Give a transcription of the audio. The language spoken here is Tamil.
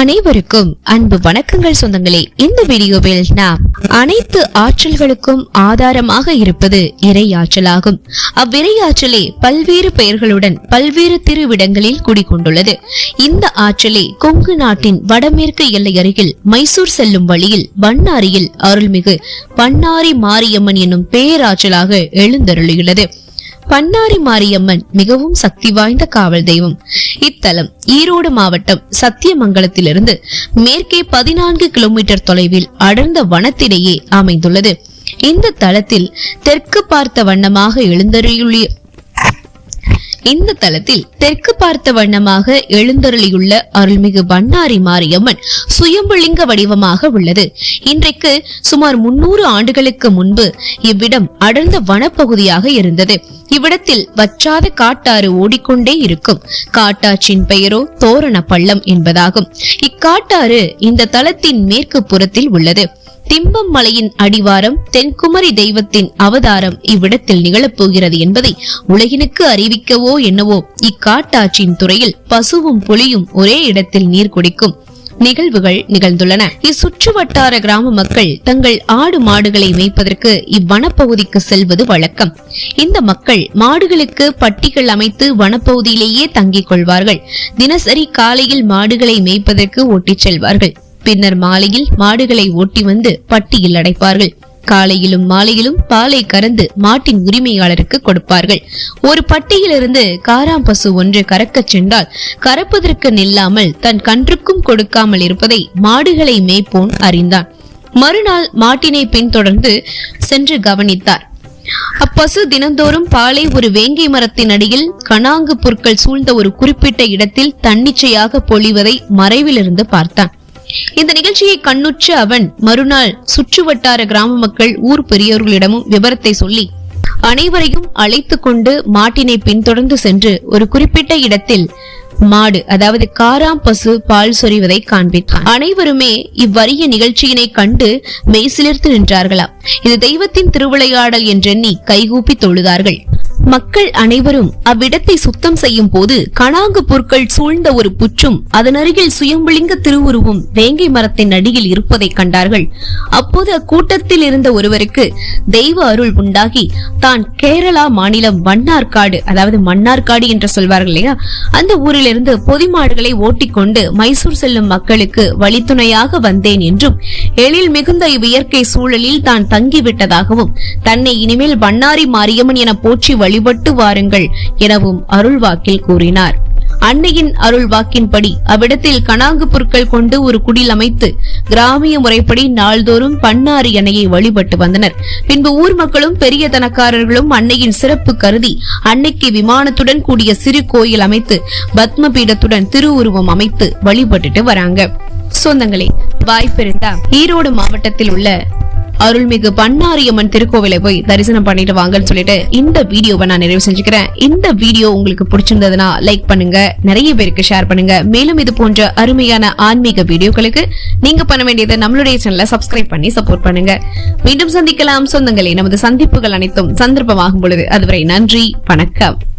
அனைவருக்கும் அன்பு வணக்கங்கள் சொந்தங்களே. இந்த வீடியோவில் நாம் அனைத்து ஆற்றல்களுக்கும் ஆதாரமாக இருப்பது இறையாற்றலாகும் அவ்விறையாற்றலே பல்வேறு பெயர்களுடன் பல்வேறு திருவிடங்களில் குடிகொண்டுள்ளது. இந்த ஆற்றலே கொங்கு நாட்டின் வடமேற்கு எல்லை அருகில் மைசூர் செல்லும் வழியில் பண்ணாரியில் அருள்மிகு பண்ணாரி மாரியம்மன் என்னும் பேராற்றலாக எழுந்தருளியுள்ளது. பன்னாரி மாரியம்மன் மிகவும் சக்தி வாய்ந்த காவல் தெய்வம். இத்தலம் ஈரோடு மாவட்டம் சத்தியமங்கலத்திலிருந்து மேற்கே பதினான்கு கிலோமீட்டர் தொலைவில் அடர்ந்த வனத்திலேயே அமைந்துள்ளது. இந்த தலத்தில் தெற்கு பார்த்த வண்ணமாக எழுந்தருளிய இந்த தலத்தில் தெற்கு பார்த்த வண்ணமாக எழுந்தருளியுள்ள அருள்மிகு பண்ணாரி மாரியம்மன் சுயம்புலிங்க வடிவமாக உள்ளது. இன்றைக்கு சுமார் முன்னூறு ஆண்டுகளுக்கு முன்பு இவ்விடம் அடர்ந்த வனப்பகுதியாக இருந்தது. இவ்விடத்தில் வற்றாத காட்டாறு ஓடிக்கொண்டே இருக்கும். காட்டாற்றின் பெயரோ தோரண பள்ளம் என்பதாகும். இக்காட்டாறு இந்த தலத்தின் மேற்கு புறத்தில் உள்ளது. திம்பம் மலையின் அடிவாரம் தென்குமரி தெய்வத்தின் அவதாரம் இவ்விடத்தில் நிகழப்போகிறது என்பதை உலகினுக்கு அறிவிக்கவோ என்னவோ இக்காட்டாற்றின் துறையில் பசுவும் புலியும் ஒரே இடத்தில் நீர் குடிக்கும் நிகழ்வுகள் நிகழ்ந்துள்ளன. இச்சுற்று வட்டார கிராம மக்கள் தங்கள் ஆடு மாடுகளை மேய்ப்பதற்கு இவ்வனப்பகுதிக்கு செல்வது வழக்கம். இந்த மக்கள் மாடுகளுக்கு பட்டிகள் அமைத்து வனப்பகுதியிலேயே தங்கிக் கொள்வார்கள். தினசரி காலையில் மாடுகளை மேய்ப்பதற்கு ஓட்டிச் செல்வார்கள். பின்னர் மாலையில் மாடுகளை ஓட்டி வந்து பட்டியில் அடைப்பார்கள். காலையிலும் மாலையிலும் பாலை கறந்து மாட்டின் உரிமையாளருக்கு கொடுப்பார்கள். ஒரு பட்டியிலிருந்து காராம் பசு ஒன்று கறக்கச் சென்றால் கறப்பதற்கு நில்லாமல் தன் கன்றுக்கும் கொடுக்காமல் இருப்பதை மாடுகளை மேய்ப்போன் அறிந்தான். மறுநாள் மாட்டினை பின்தொடர்ந்து சென்று கவனித்தார். அப்பசு தினந்தோறும் பாலை ஒரு வேங்கை மரத்தின் அடியில் கணாங்கு புற்கள் சூழ்ந்த ஒரு குறிப்பிட்ட இடத்தில் தன்னிச்சையாக பொழிவதை மறைவிலிருந்து பார்த்தான். இந்த நிகழ்ச்சியை கண்ணுற்ற அவன் மறுநாள் சுற்றுவட்டார கிராம மக்கள் ஊர் பெரியோர்களிடமும் விவரத்தை சொல்லி அனைவரையும் அழைத்து கொண்டு மாட்டினை பின்தொடர்ந்து சென்று ஒரு குறிப்பிட்ட இடத்தில் மாடு அதாவது காராம் பசு பால் சொரிவதை காண்பித்தான். அனைவருமே இவ்வரிய நிகழ்ச்சியினை கண்டு மெய்சிலிர்த்து நின்றார்களாம். இது தெய்வத்தின் திருவிளையாடல் என்றெண்ணி கைகூப்பி தொழுதார்கள். மக்கள் அனைவரும் அவ்விடத்தை சுத்தம் செய்யும் போது கணாங்கு பொருட்கள் சூழ்ந்த ஒரு புற்றும் அதனருகில் அருகில் சுயம்புலிங்க திருவுருவும் வேங்கை மரத்தின் அடியில் இருப்பதை கண்டார்கள். அப்போது அக்கூட்டத்தில் இருந்த ஒருவருக்கு தெய்வ அருள் உண்டாகி தான் கேரளா மாநிலம் வண்ணார்காடு அதாவது மன்னார்காடு என்று சொல்வார்கள் இல்லையா? அந்த ஊரிலிருந்து பொதிமாடுகளை ஓட்டிக்கொண்டு மைசூர் செல்லும் மக்களுக்கு வழித்துணையாக வந்தேன் என்றும் எழில் மிகுந்த இவ்வியற்கை சூழலில் தான் தங்கிவிட்டதாகவும் தன்னை இனிமேல் வண்ணாரி மாரியம்மன் என போற்றி வழி வழிபட்டு வாருங்கள் எனவும் அருள்வாக்கில் கூறினார். அன்னையின் அருள் வாக்கின்படி அவ்விடத்தில் கணாங்கு பொருட்கள் கொண்டு ஒரு குடில் அமைத்து கிராமிய முறைப்படி நாள்தோறும் பன்னாறு அன்னையை வழிபட்டு வந்தனர். பின்பு ஊர் மக்களும் பெரிய தனக்காரர்களும் அன்னையின் சிறப்பு கருதி அன்னைக்கு விமானத்துடன் கூடிய சிறு கோயில் அமைத்து பத்ம பீடத்துடன் திருவுருவம் அமைத்து வழிபட்டுட்டு வராங்க. சொந்தங்களே வாய்ப்பிருந்தா ஈரோடு மாவட்டத்தில் உள்ள அருள்மிகு பன்னாரியம்மன் திருக்கோவிலை போய் தரிசனம் பண்ணிட்டு வாங்கன்னு சொல்லிட்டு இந்த வீடியோவை நான் நிறைவு செஞ்சுக்கிறேன். இந்த வீடியோ உங்களுக்கு பிடிச்சிருந்ததுன்னா லைக் பண்ணுங்க நிறைய பேருக்கு ஷேர் பண்ணுங்க. மேலும் இது போன்ற அருமையான ஆன்மீக வீடியோக்களுக்கு நீங்க பண்ண வேண்டியது நம்மளுடைய சேனலை சப்ஸ்கிரைப் பண்ணி சப்போர்ட் பண்ணுங்க. மீண்டும் சந்திக்கலாம். சொந்தங்களே நமது சந்திப்புகள் அனைத்தும் சந்தர்ப்பமாகும் பொழுது. அதுவரை நன்றி வணக்கம்.